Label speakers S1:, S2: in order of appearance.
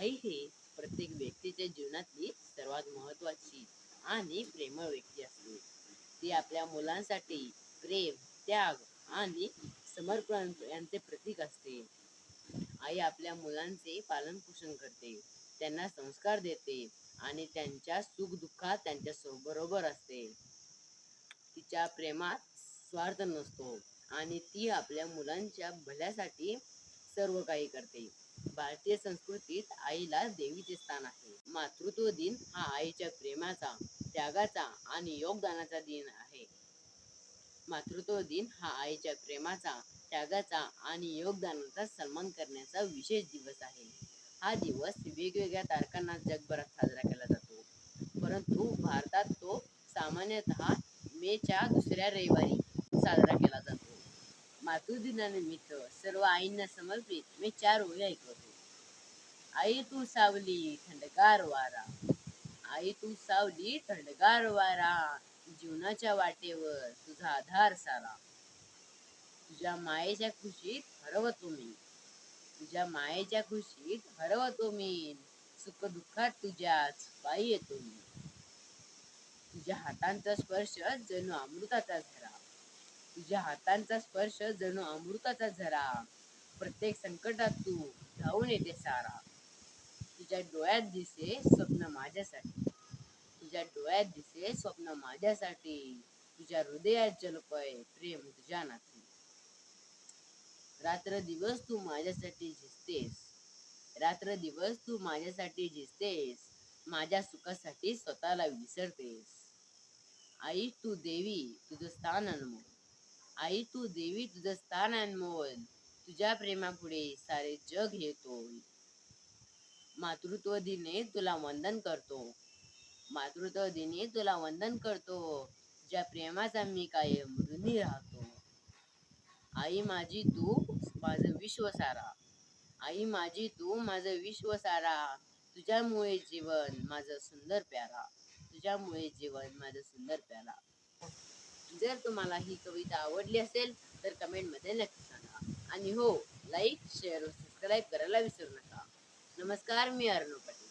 S1: आई हे प्रत्येक व्यक्तीच्या जीवनातली सर्वात महत्वाची आणि प्रेमळ व्यक्ती असते. ती आपल्या मुलांसाठी प्रेम त्याग आणि समर्पण यांचे प्रतीक असते. आई आपल्या मुलांचे पालन पोषण करते त्यांना संस्कार देते आणि त्यांच्या सुख दुःखात त्यांच्या बरोबर असते. तिच्या प्रेमात स्वार्थ नसतो आणि ती आपल्या मुलांच्या भल्यासाठी सर्व काही करते. भारतीय संस्कृतीत आईला देवीचे स्थान आहे. मातृत्व दिन हा आईच्या प्रेमाचा त्यागाचा आणि योगदानाचा दिन आहे. मातृत्व दिन हा आईच्या प्रेमाचा त्यागाचा आणि योगदानाचा सन्मान करण्याचा विशेष दिवस आहे. हा दिवस वेगवेगळ्या तारखांना जगभरात साजरा केला जातो. परंतु भारतात तो सामान्यतः मेच्या दुसऱ्या रविवारी साजरा केला जातो. मातृदिनानिमित्त सर्व आईंना समर्पित मी चार ओळी ऐकवतो. आई तू सावली थंडगार वारा. आई तू सावली थंडगार वारा. जीवनाच्या वाटेवर तुझा आधार सारा. तुझ्या मायेच्या खुशीत हरवतो मी. तुझ्या मायेच्या खुशीत हरवतो मी. सुख दुःखात तुझ्याच पायी येतो मी. तुझ्या हातांचा स्पर्श जणू अमृताचा झरा तुझ्या हातांचा स्पर्श जणू अमृताचा झरा. प्रत्येक संकटात तू धावून येते सारा. तुझ्या डोळ्यात दिसे स्वप्न माझ्यासाठी. तुझ्या डोळ्यात दिसे स्वप्न माझ्यासाठी. तुझ्या हृदयात जलपय प्रेम तुझ्या नाती रात्र दिवस तू माझ्यासाठी झिजतेस. रात्र दिवस तू माझ्यासाठी झिजतेस. माझ्या सुखासाठी स्वतःला विसरतेस. आई तू देवी तुझं स्थान अनमोल. आई तू देवी तुझं स्थान अनमोल. तुझ्या प्रेमापुढे सारे जग येतो मातृत्व दिने तुला वंदन करतो. मातृत्व दिने तुला वंदन करतो. तुझ्या प्रेमाचा मी कायम ऋणी राहतो. आई माझी तू माझं विश्व सारा. आई माझी तू माझं विश्व सारा. तुझ्यामुळे जीवन माझं सुंदर प्यारा. तुझ्यामुळे जीवन माझं सुंदर प्यारा. जर तुम्हाला ही कविता आवडली असेल तर कमेंटमध्ये नक्की सांगा. आणि हो लाईक शेअर सबस्क्राईब करायला विसरू नका. नमस्कार मी अर्णव पटेल.